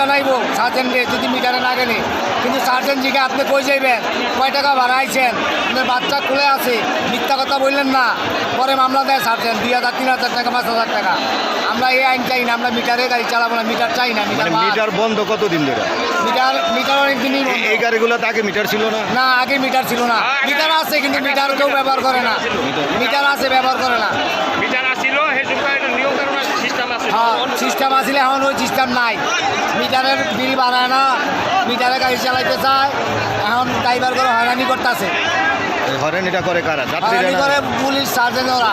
জানাইবো সার্জেন্টে যদি মিটারে না গেলে। কিন্তু সার্জেন্ট জিকে আপনি কই যাইবেন? কয় টাকা ভাড়াইছেন আপনার বাচ্চা খুলে আছে মিথ্যা কথা বললেন না। পরে মামলা দেয় সার্জেন্ট দুই হাজার তিন হাজার টাকা পাঁচ হাজার টাকা। আমরা এই আইন চাই না আমরা মিটারে গাড়ি চালাবো না মিটার চাই না মিটার মানে। মিটার বন্ধ কতদিন ধরে? মিটার মিটার অনেক দিনই বন্ধ। এই গাড়িগুলোতে আগে মিটার ছিল না? না আগে মিটার ছিল না। মিটার আছে কিন্তু মিটার কেউ ব্যবহার করে না। মিটার আছে ব্যবহার করে না। বিচার সিস্টেম আসলে এখন ওই সিস্টেম নাই। মিটারের বিল বাড়ায় না মিটারে গাড়ি চালাইতে চায় এখন ড্রাইভার করে হয়রানি করতেছে। এই হরেনিটা করে কারা? হয়রানি করে পুলিশ সার্জেন্ট ওরা।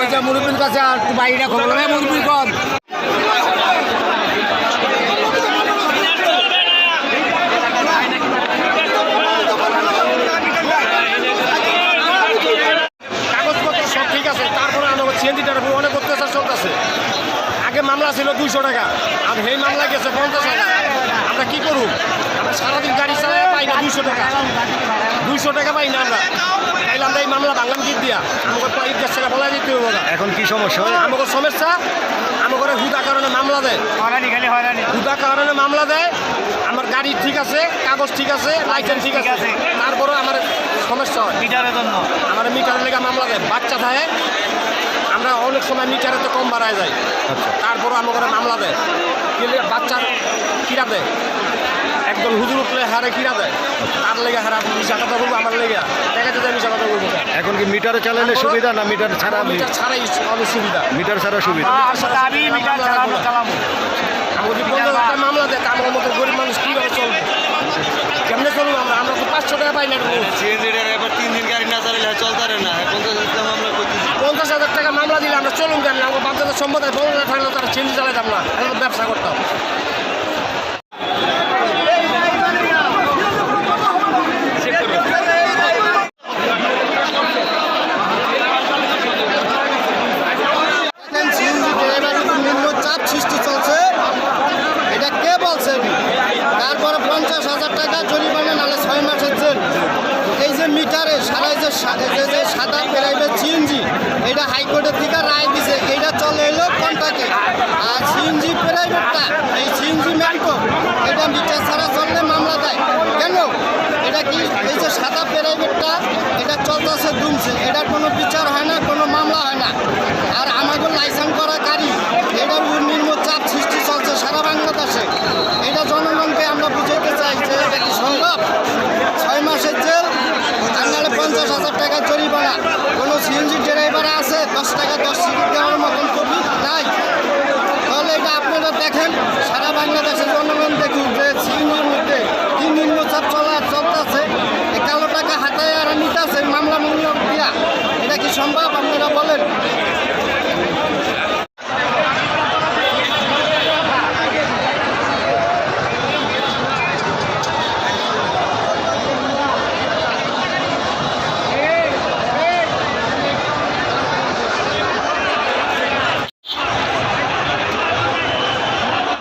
ওই যে মুরব্বীর কাছে আর বাড়িটা বাইরে খবর। নেই মুরব্বী কম কাগজপত্র সব ঠিক আছে তারপরে আমাকে সিএনজিটার উপর অনেক অত্যাচার চলতেছে আগে মামলা ছিল দুইশো টাকা। আর সেই মামলা গেছে পঞ্চাশ টাকা আমরা কি করুন আমরা সারাদিন গাড়ি চালাই পাই না দুইশো টাকা। দুইশো টাকা পাই না আমরা। তাইলে আমরা এই মামলা ভাঙলাম কি দিয়া? আমাকে দেড় টাকা বলা দিতে হবে এখন কি সমস্যা? হয় আমাকে সমস্যা? আমাকে হুদা কারণে মামলা দেয়। হুদা কারণে মামলা দেয়। আমার গাড়ি ঠিক আছে কাগজ ঠিক আছে লাইসেন্স ঠিক আছে। তারপরেও আমার সমস্যা হয়। মিটারের জন্য। আমার মিটারের লেগে মামলা দেয়। বাচ্চা থাকে অনেক সময় মিটারে তো কম বাড়ায় যায়। আচ্ছা। তারপরও আমার ঘরে মামলা দেয়। কিন্তু বাচ্চার কিরা দেয়? একদম হুজুর উঠলে হারে কিরা দেয়? তার লেগে হারা মিশা কথা বলব আমার লেগে। দেখা যায় মিশা কথা বলব। এখন কি মিটারে চালালে সুবিধা না মিটার ছাড়া মিটার ছাড়াই অনেক সুবিধা। মিটার ছাড়া সুবিধা। আর সাথে আমি মিটার চালাবো চালাবো। আমাকে পনেরো হাজার টাকা মামলা দেয় তা আমার মতো গরিব মানুষ কীভাবে চলবে? কেমনে চলবো আমরা আমরা তো পাঁচশো টাকা পাই না চালালে চলতারে না পঞ্চাশ হাজার মামলা করতেছি পঞ্চাশ হাজার টাকা মামলা দিলে আমরা চলুন কেন আমাকে বাচ্চাদের সম্পদ বড় থাকলে তারা চেঞ্জ চালাতাম না এখন ব্যবসা করতাম দেখেন সিএনজি ড্রাইভার উপর নিম্ন চাপ দুমছে। এটার কোনো বিচার হয় না, কোনো মামলা হয় না। আর আমাদের লাইসেন্স করা গাড়ি এটার উপর নিম্ন চাপ সৃষ্টি চলছে সারা বাংলাদেশে। এটা জনগণকে আমরা বুঝাইতে চাই যে এটা কি সম্ভব? ছয় মাসের জেল আপনার পঞ্চাশ হাজার টাকা জরিমানা। কোনো সিএনজি ড্রাইভার আছে দশ টাকা দশ সিটি দেওয়ার মতন কবি?